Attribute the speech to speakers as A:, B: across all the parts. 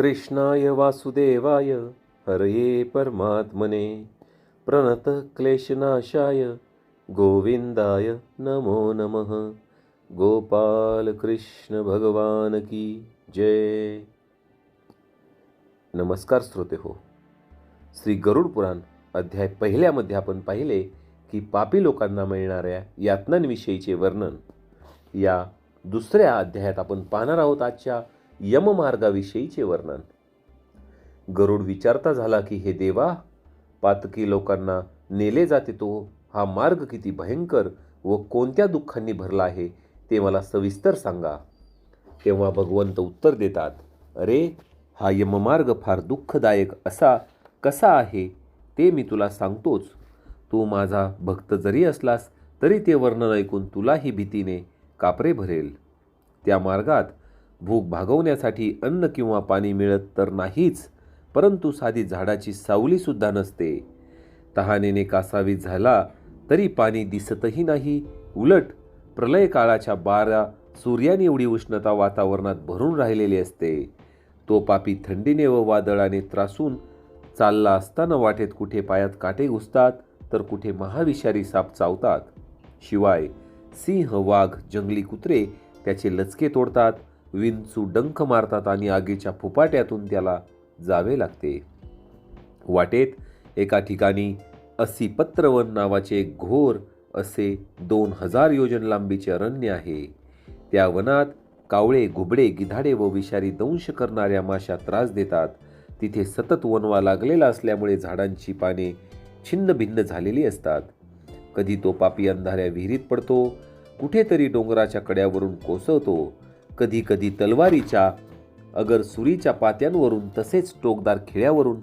A: कृष्णाय वासुदेवाय हरये परमात्मने. प्रणतक्लेशनाशाय गोविंदाय नमो नमः. गोपाल कृष्ण भगवान की जय. नमस्कार श्रोते हो. श्री गरुड पुराण अध्याय पहिल्यामध्ये आपण पाहिले की पापी लोकांना मिळणाऱ्या यातनांविषयीचे वर्णन या दुसऱ्या अध्यायात आपण पाहणार आहोत आजच्या यममार्गाविषयीचे वर्णन. गरुड विचारता झाला की हे देवा पातकी लोकांना नेले जाते तो? हा मार्ग किती भयंकर व कोणत्या दुःखांनी भरला आहे ते मला सविस्तर सांगा. तेव्हा भगवंत उत्तर देतात अरे हा यममार्ग फार दुःखदायक असा कसा आहे ते मी तुला सांगतोच. तू माझा भक्त जरी असलास तरी ते वर्णन ऐकून तुलाही भीतीने कापरे भरेल. त्या मार्गात भूक भागवण्यासाठी अन्न किंवा पाणी मिळत तर नाहीच परंतु साधी झाडाची सावलीसुद्धा नसते. तहानेने कासावीत झाला तरी पाणी दिसतही नाही. उलट प्रलय काळाच्या बारा सूर्याने एवढी उष्णता वातावरणात भरून राहिलेली असते. तो पापी थंडीने व वादळाने त्रासून चालला असताना वाटेत कुठे पायात काटे घुसतात तर कुठे महाविषारी साप चावतात. शिवाय सिंह वाघ जंगली कुत्रे त्याचे लचके तोडतात. विंचू डंख मारतात आणि आगीच्या फुपाट्यातून त्याला जावे लागते. वाटेत एका ठिकाणी अस्सी पत्रवन नावाचे घोर असे दोन हजार योजन लांबीचे अरण्य आहे. त्या वनात कावळे घुबडे गिधाडे व विषारी दंश करणाऱ्या माशा त्रास देतात. तिथे सतत वनवा लागलेला असल्यामुळे झाडांची पाने छिन्न भिन्न झालेली असतात. कधी तो पापी अंधाऱ्या विहिरीत पडतो कुठेतरी डोंगराच्या कड्यावरून कोसळतो. कधी कधी तलवारीच्या अगर सुरीच्या पात्यांवरून तसेच टोकदार खिळ्यावरून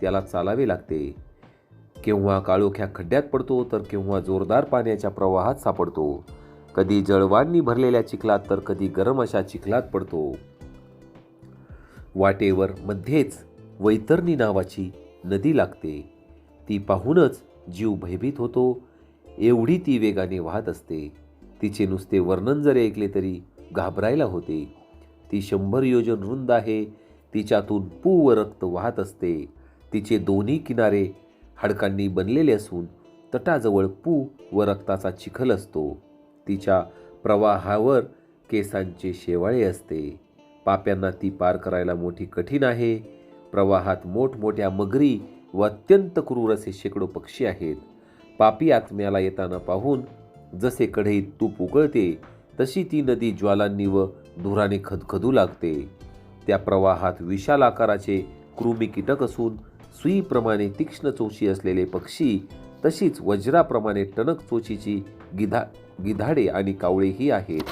A: त्याला चालावे लागते. केव्हा काळोख्या खड्ड्यात पडतो तर केव्हा जोरदार पाण्याच्या प्रवाहात सापडतो. कधी जळवांनी भरलेल्या चिखलात तर कधी गरम अशा चिखलात पडतो. वाटेवर मध्येच वैतरणी नावाची नदी लागते. ती पाहूनच जीव भयभीत होतो. एवढी ती वेगाने वाहत असते. तिचे नुसते वर्णन जरी ऐकले तरी घाबरायला होते. ती शंभर योजन रुंद आहे. तिच्यातून पू व रक्त वाहत असते. तिचे दोन्ही किनारे हाडकांनी बनलेले असून तटाजवळ पू व रक्ताचा चिखल असतो. तिच्या प्रवाहावर केसांचे शेवाळे असते. पाप्यांना ती पार करायला मोठी कठीण आहे. प्रवाहात मोठमोठ्या मगरी व अत्यंत क्रूर असे शेकडो पक्षी आहेत. पापी आत्म्याला येताना पाहून जसे कढईत तूप उकळते तशी ती नदी ज्वालांनी व धुराने खदखदू लागते. त्या प्रवाहात विशाल आकाराचे कृमी कीटक असून सुईप्रमाणे तीक्ष्ण चोची असलेले पक्षी तशीच वज्राप्रमाणे टणक चोचीची गिधा गिधाडे आणि कावळेही आहेत.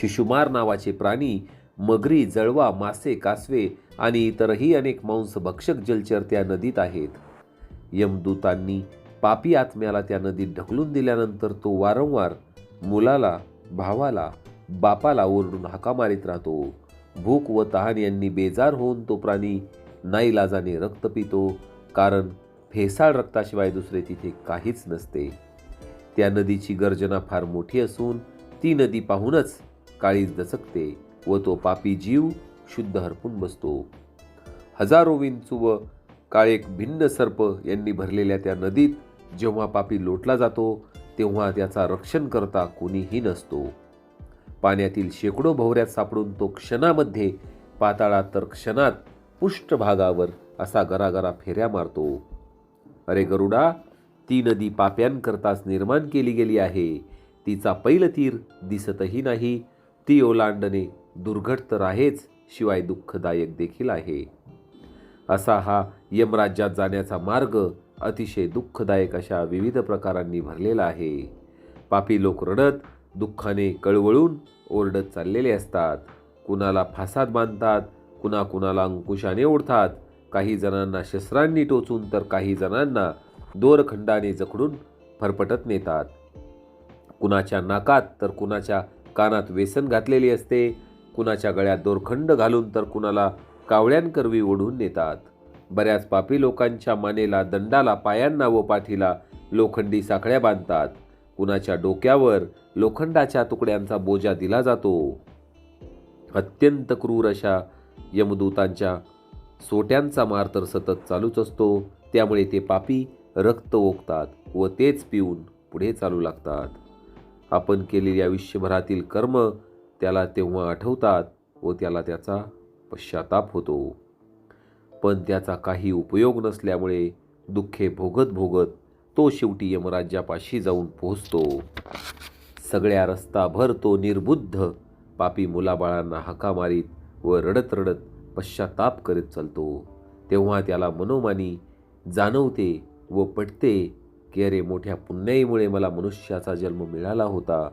A: शिशुमार नावाचे प्राणी मगरी जळवा मासे कासवे आणि इतरही अनेक मांसभक्षक जलचर त्या नदीत आहेत. यमदूतांनी पापी आत्म्याला त्या नदीत ढकलून दिल्यानंतर तो वारंवार मुलाला भावाला बापाला ओरडून हाका मारित राहतो. भूक व तहान यांनी बेजार होऊन तो प्राणी नाईलाजाने रक्त पितो कारण फेसाळ रक्ताशिवाय दुसरे तिथे काहीच नसते. त्या नदीची गर्जना फार मोठी असून ती नदी पाहूनच काळीज दचकते व तो पापी जीव शुद्ध हरपून बसतो. हजारो विंचू व काळेक भिन्न सर्प यांनी भरलेल्या त्या नदीत जेव्हा पापी लोटला जातो तेव्हा त्याचा रक्षण करता कोणीही नसतो. पाण्यातील शेकडो भोवऱ्यात सापडून तो क्षणामध्ये पाताळात तर क्षणात पृष्ठभागावर असा गरागरा फेऱ्या मारतो. अरे गरुडा ती नदी पाप्यांकरताच निर्माण केली गेली आहे. तिचा पैल तीर दिसतही नाही. ती ओलांडणे दुर्घट तर आहेच शिवाय दुःखदायक देखील आहे. असा हा यमराज्यात जाण्याचा मार्ग अतिशय दुःखदायक अशा विविध प्रकारांनी भरलेला आहे. पापी लोक रडत दुःखाने कळवळून ओरडत चाललेले असतात. कुणाला फासात बांधतात कुणा कुणाला अंकुशाने ओढतात. काही जणांना शस्त्रांनी टोचून तर काही जणांना दोरखंडाने जखडून फरफटत नेतात. कुणाच्या नाकात तर कुणाच्या कानात व्यसन घातलेली असते. कुणाच्या गळ्यात दोरखंड घालून तर कुणाला कावळ्यांकरवी ओढून नेतात. बऱ्याच पापी लोकांच्या मानेला दंडाला पायांना व पाठीला लोखंडी साखळ्या बांधतात. कुणाच्या डोक्यावर लोखंडाच्या तुकड्यांचा बोजा दिला जातो. अत्यंत क्रूर अशा यमदूतांच्या सोट्यांचा मार तर सतत चालूच असतो. त्यामुळे ते पापी रक्त ओकतात व तेच पिऊन पुढे चालू लागतात. आपण केलेली आयुष्यभरातील कर्म त्याला तेव्हा आठवतात व त्याला त्याचा पश्चाताप होतो. पण त्याचा काही उपयोग नसल्यामुळे दुःखे भोगत भोगत तो शेवटी यमराज्यापाशी जाऊन पोहोचतो. सगळ्या रस्ताभर तो निर्बुद्ध पापी मुलाबाळांना हाका मारीत व रडत रडत पश्चाताप करीत चालतो. तेव्हा त्याला मनोमानी जाणवते व पटते की अरे मोठ्या पुण्याईमुळे मला मनुष्याचा जन्म मिळाला होता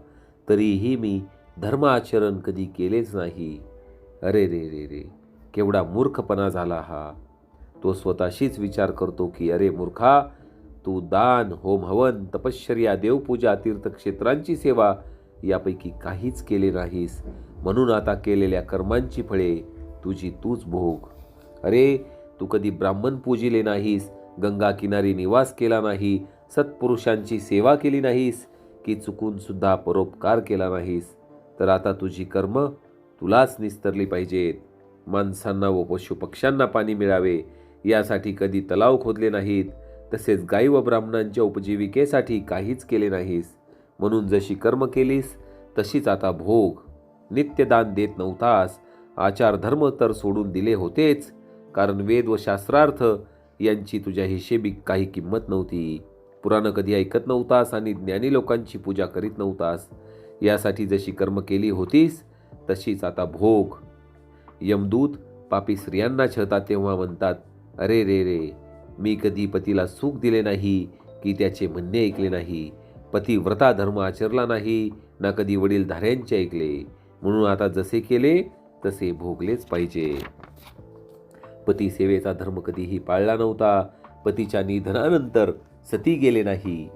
A: तरीही मी धर्माचरण कधी केलेच नाही. अरे रे रे रे. केवढा मूर्खपणा झाला हा. तो स्वतःशीच विचार करतो की अरे मूर्खा तू दान होम हवन तपश्चर्या देवपूजा तीर्थक्षेत्रांची सेवा यापैकी काहीच केले नाहीस. म्हणून आता केलेल्या कर्मांची फळे तुझी तूच भोग. अरे तू कधी ब्राह्मण पूजिले नाहीस गंगा किनारी निवास केला नाही सत्पुरुषांची सेवा केली नाहीस की चुकून सुद्धा परोपकार केला नाहीस? तर आता तुझी कर्म तुलाच निस्तरली पाहिजेत. माणसांना व पशुपक्ष्यांना पाणी मिळावे यासाठी कधी तलाव खोदले नाहीत तसेच गाई व ब्राह्मणांच्या उपजीविकेसाठी काहीच केले नाहीस. म्हणून जशी कर्म केलीस तशीच आता भोग. नित्यदान देत नव्हतास आचार धर्म तर सोडून दिले होतेच कारण वेद व शास्त्रार्थ यांची तुझ्या हिशेबी काही किंमत नव्हती. पुराणं कधी ऐकत नव्हतास आणि ज्ञानी लोकांची पूजा करीत नव्हतास. यासाठी जशी कर्म केली होतीस तशीच आता भोग. यमदूत पापी स्त्रियांना छळतात तेव्हा म्हणतात अरे रे रे मी कधी पतीला सुख दिले नाही की त्याचे म्हणणे ऐकले नाही. पती व्रता धर्म आचरला नाही ना कधी वडील धाऱ्यांचे ऐकले. म्हणून आता जसे केले तसे भोगलेच पाहिजे. पती सेवेचा धर्म कधीही पाळला नव्हता. पतीच्या निधनानंतर सती गेले नाही.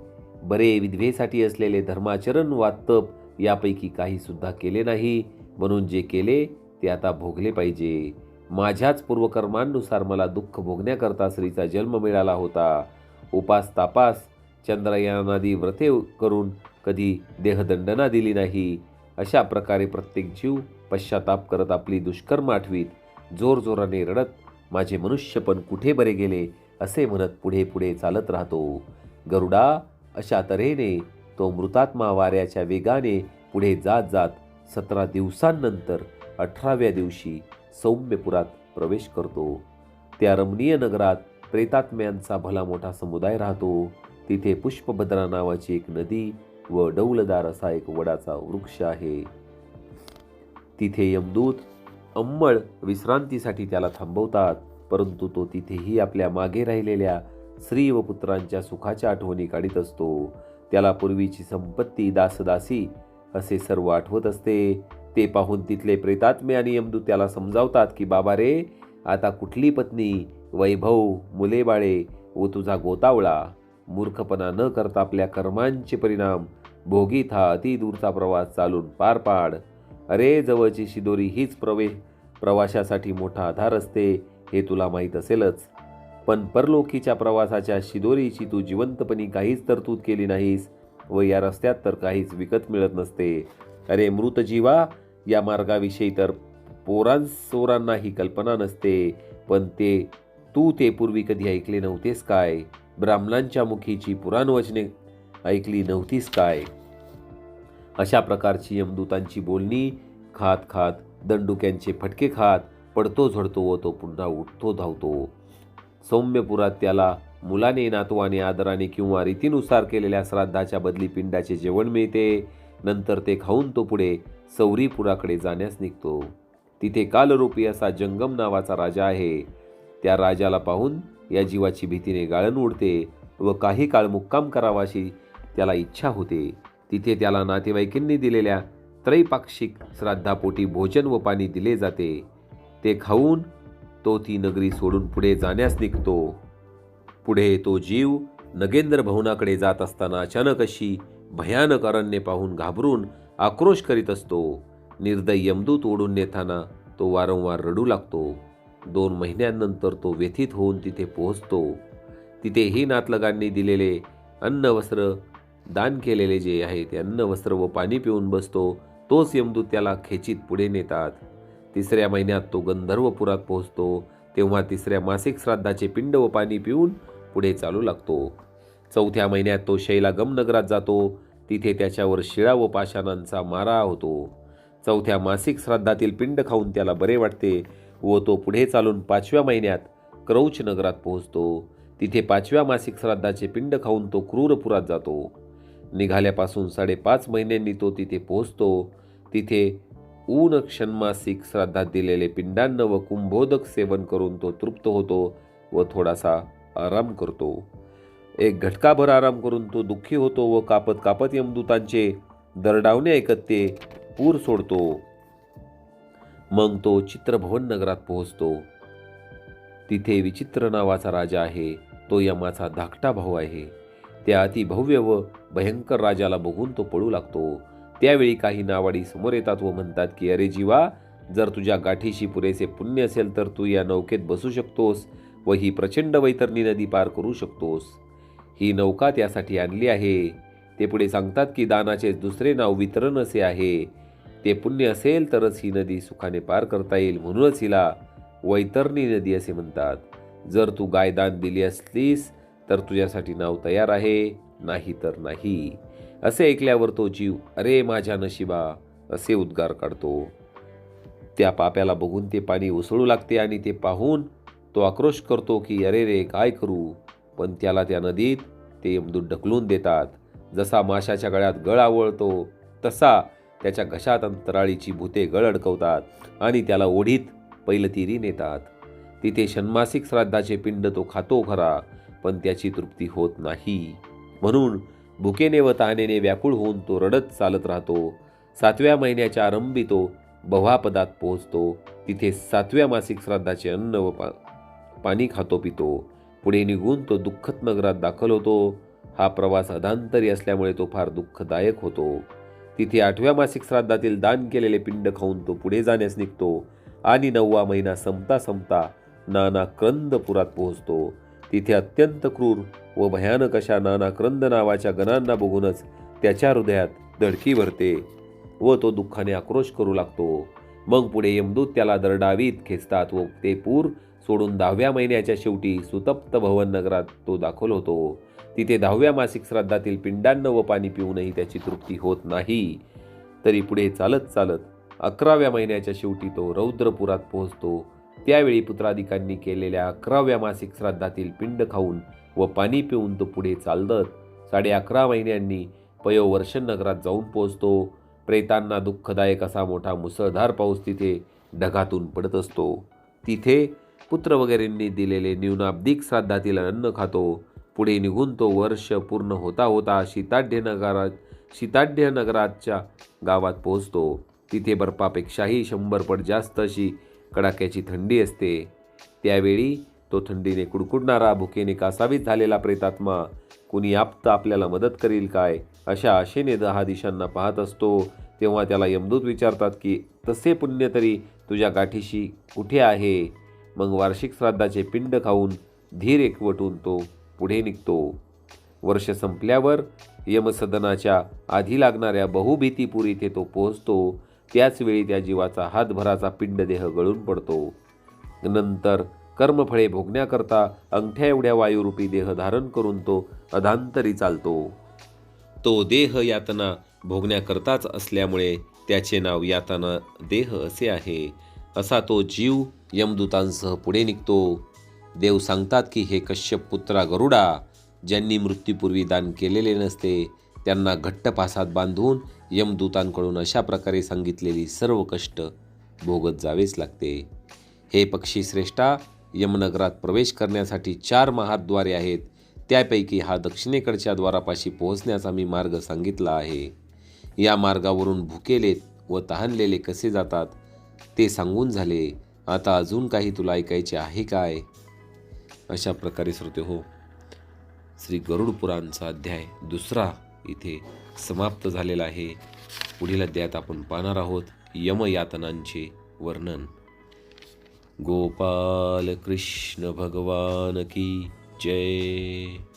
A: बरे विधवेसाठी असलेले धर्माचरण वातप यापैकी काही सुद्धा केले नाही. म्हणून जे केले ते आता भोगले पाहिजे. माझ्याच पूर्वकर्मांनुसार मला दुःख भोगण्याकरता स्त्रीचा जन्म मिळाला होता. उपास तापास चंद्रयानादी व्रते करून कधी देहदंडना दिली नाही. अशा प्रकारे प्रत्येक जीव पश्चाताप करत आपली दुष्कर्म आठवीत. जोरजोराने रडत माझे मनुष्यपण कुठे बरे गेले? असे म्हणत पुढे पुढे चालत राहतो. गरुडा अशा तऱ्हेने तो मृतात्मा वाऱ्याच्या वेगाने पुढे जात जात सतरा दिवसांनंतर अठराव्या दिवशी सौम्यपुरात प्रवेश करतो. त्या रमणीय नगरात प्रेतात्म्यांचा भला मोठा समुदाय राहतो. तिथे पुष्पभद्रा नावाची एक नदी व डौलदार असा एक वडाचा वृक्ष आहे. तिथे यमदूत अंमळ विश्रांतीसाठी त्याला थांबवतात परंतु तो तिथेही आपल्या मागे राहिलेल्या स्त्री व पुत्रांच्या सुखाच्या आठवणी काढीत असतो. त्याला पूर्वीची संपत्ती दासदासी असे सर्व आठवत असते. ते पाहून तिथले प्रेतात्मे आणि यमदूत त्याला समजावतात की बाबा रे आता कुठली पत्नी वैभव मुले बाळे व तुझा गोतावळा मूर्खपणा न करता आपल्या कर्मांचे परिणाम भोगीत हा अति दूरचा प्रवास चालून पार पाड. अरे जवळची शिदोरी हीच प्रवेश प्रवाशासाठी मोठा आधार असते हे तुला माहीत असेलच. पण परलोकीच्या प्रवासाच्या शिदोरीची तू जिवंतपणी काहीच तरतूद केली नाहीस व या रस्त्यात तर काहीच विकत मिळत नसते. अरे मृतजीवा या मार्गाविषयी तर पोरांसोरांना ही कल्पना नसते. पण ते तू ते पूर्वी कधी ऐकले नव्हतेस काय? ब्राह्मणांच्या मुखीची पुराणवचने ऐकली नव्हतीस काय? अशा प्रकारची यमदूतांची बोलणी खात खात दंडुक्यांचे फटके खात पडतो झडतो व तो पुन्हा उठतो धावतो. सौम्यपुरात त्याला मुलाने नातवाने आदराने किंवा रीतीनुसार केलेल्या श्राद्धाच्या बदली पिंडाचे जेवण मिळते. नंतर ते खाऊन तो पुढे सौरीपुराकडे जाण्यास निघतो. तिथे कालरूपी असा जंगम नावाचा राजा आहे. त्या राजाला पाहून या जीवाची भीतीने गाळण उडते व काही काळ मुक्काम करावाशी त्याला इच्छा होते. तिथे त्याला नातेवाईकींनी दिलेल्या त्रैपाक्षिक श्राद्धापोटी भोजन व पाणी दिले जाते. ते खाऊन तो ती नगरी सोडून पुढे जाण्यास निघतो. पुढे तो जीव नगेंद्र भवनाकडे जात असताना अचानक अशी भयानक अरण्य पाहून घाबरून आक्रोश करीत असतो. निर्दय यमदूत ओढून नेताना तो वारंवार रडू लागतो. दोन महिन्यांनंतर तो व्यथित होऊन तिथे पोहोचतो. तिथेही नातलगांनी दिलेले अन्न वस्त्र दान केलेले जे आहे ते अन्न वस्त्र व पाणी पिऊन बसतो तोच यमदूत त्याला खेचीत पुढे नेतात. तिसऱ्या महिन्यात तो गंधर्वपुरात पोहोचतो तेव्हा तिसऱ्या मासिक श्राद्धाचे पिंड व पाणी पिऊन पुढे चालू लागतो. चौथ्या महिन्यात तो शैलागम नगरात जातो. तिथे त्याच्यावर शिळा व पाषाणांचा मारा होतो. चौथ्या मासिक श्राद्धातील पिंड खाऊन त्याला बरे वाटते व तो पुढे चालून पाचव्या महिन्यात क्रौच नगरात पोहोचतो. तिथे पाचव्या मासिक श्राद्धाचे पिंड खाऊन तो क्रूरपुरात जातो. निघाल्यापासून साडेपाच महिन्यांनी तो तिथे पोहोचतो. तिथे ऊन क्षणमासिक श्राद्धात दिलेले पिंडान्न व कुंभोदक सेवन करून तो तृप्त होतो व थोडासा आराम करतो. एक घटकाभर आराम करून तो दुःखी होतो व कापत कापत यमदूतांचे दरडावणे ऐकत ते पूर सोडतो. मग तो चित्रभवन नगरात पोहोचतो. तिथे विचित्र नावाचा राजा आहे. तो यमाचा धाकटा भाऊ आहे. त्या अतिभव्य व भयंकर राजाला बघून तो पळू लागतो. त्यावेळी काही नावाडी समोर येतात व म्हणतात की अरे जीवा जर तुझ्या गाठीशी पुरेसे पुण्य असेल तर तू या नौकेत बसू शकतोस व ही प्रचंड वैतरणी नदी पार करू शकतोस. ही नौका त्यासाठी आणली आहे. ते पुढे सांगतात की दानाचे दुसरे नाव वितरण असे आहे. ते पुण्य असेल तरच ही नदी सुखाने पार करता येईल म्हणूनच हिला वैतरणी नदी असे म्हणतात. जर तू गायदान दिली असलीस तर तुझ्यासाठी नाव तयार आहे नाही तर नाही. असे ऐकल्यावर तो जीव अरे माझ्या नशिबा असे उद्गार काढतो. त्या पाप्याला बघून ते पाणी उसळू लागते आणि ते पाहून तो आक्रोश करतो की अरे रे काय करू? पण त्याला त्या नदीत ते यमदूत ढकलून देतात. जसा माशाच्या गळ्यात गळ आवळतो तसा त्याच्या घशात अंतराळीची भूते गळ अडकवतात आणि त्याला ओढीत पैलतीरी नेतात. तिथे षण्मासिक श्राद्धाचे पिंड तो खातो खरा पण त्याची तृप्ती होत नाही. म्हणून भुकेने व तहानेने व्याकुळ होऊन तो रडत चालत राहतो. सातव्या महिन्याच्या आरंभी तो बव्हापदात पोहोचतो. तिथे सातव्या मासिक श्राद्धाचे अन्न व पा पाणी खातो पितो. पुढे निघून तो दुःखद नगरात दाखल होतो. हा प्रवास अधांतरी असल्यामुळे तो फार दुःखदायक होतो. तिथे आठव्या मासिक श्राद्धातील दान केलेले पिंड खाऊन तो पुढे जाण्यास निघतो आणि नववा महिना संपता संपता नाना क्रंदपुरात पोहोचतो. तिथे अत्यंत क्रूर व भयानक अशा नाना क्रंद नावाच्या गणांना बघूनच त्याच्या हृदयात धडकी भरते व तो दुःखाने आक्रोश करू लागतो. मग पुढे यमदूत त्याला दरडावीत खेचतात व ते पूर सोडून दहाव्या महिन्याच्या शेवटी सुतप्त भवन नगरात तो दाखल होतो. तिथे दहाव्या मासिक श्राद्धातील पिंडान्न व पाणी पिऊनही त्याची तृप्ती होत नाही. तरी पुढे चालत चालत अकराव्या महिन्याच्या शेवटी तो रौद्रपुरात पोहोचतो. त्यावेळी पुत्राधिकांनी केलेल्या अकराव्या मासिक श्राद्धातील पिंड खाऊन व पाणी पिऊन तो पुढे चालत साडे अकरा महिन्यांनी पयोवर्षण नगरात जाऊन पोहोचतो. प्रेतांना दुःखदायक असा मोठा मुसळधार पाऊस तिथे ढगातून पडत असतो. तिथे पुत्र वगैरेंनी दिलेले न्यूनाब्दिक श्राद्धातील अन्न खातो. पुढे निघून तो वर्ष पूर्ण होता होता शीताढ्य नगरात शीताढ्य नगराच्या गावात पोहोचतो. तिथे बर्फापेक्षाही शंभर पट जास्त अशी कडाक्याची थंडी असते. त्यावेळी तो थंडीने कुडकुडणारा भुकेने कासावीत झालेला प्रेतात्मा कुणी आप्त आपल्याला मदत करील काय? अशा आशेने दहा दिशांना पाहत असतो. तेव्हा त्याला यमदूत विचारतात की तसे पुण्य तरी तुझ्या गाठीशी कुठे आहे? मग वार्षिक श्राद्धाचे पिंड खाऊन धीर एकवटून तो पुढे निघतो. वर्ष संपल्यावर यमसदनाच्या आधी लागणाऱ्या बहुभीतीपूर इथे तो पोहोचतो. त्याचवेळी त्या जीवाचा हातभराचा पिंडदेह गळून पडतो. नंतर कर्मफळे भोगण्याकरता अंगठ्या एवढ्या वायुरूपी देह धारण करून तो अधांतरी चालतो. तो देह यातना भोगण्याकरताच असल्यामुळे त्याचे नाव यातना देह असे आहे. असा तो जीव यमदूतांसह पुढे निघतो. देव सांगतात की हे कश्यप पुत्रा गरुडा ज्यांनी मृत्यूपूर्वी दान केलेले नसते त्यांना घट्ट पासात बांधून यमदूतांकडून अशा प्रकारे सांगितलेली सर्व कष्ट भोगत जावेच लागते. हे पक्षी श्रेष्ठा यमनगरात प्रवेश करण्यासाठी चार महाद्वारे आहेत. त्यापैकी हा दक्षिणेकडच्या द्वारापाशी पोहोचण्याचा मी मार्ग सांगितला आहे. या मार्गावरून भुकेले व तहानलेले कसे जातात ते सांगून झाले आता अजून काही तुला ऐकायचे आहे काय? अशा प्रकारे श्रोते हो श्री गरुड पुराणचा अध्याय दुसरा इथे समाप्त झालेला आहे. पुढील अध्यायात आपण पाहणार आहोत यमयातनांचे वर्णन. गोपाल कृष्ण भगवान की जय.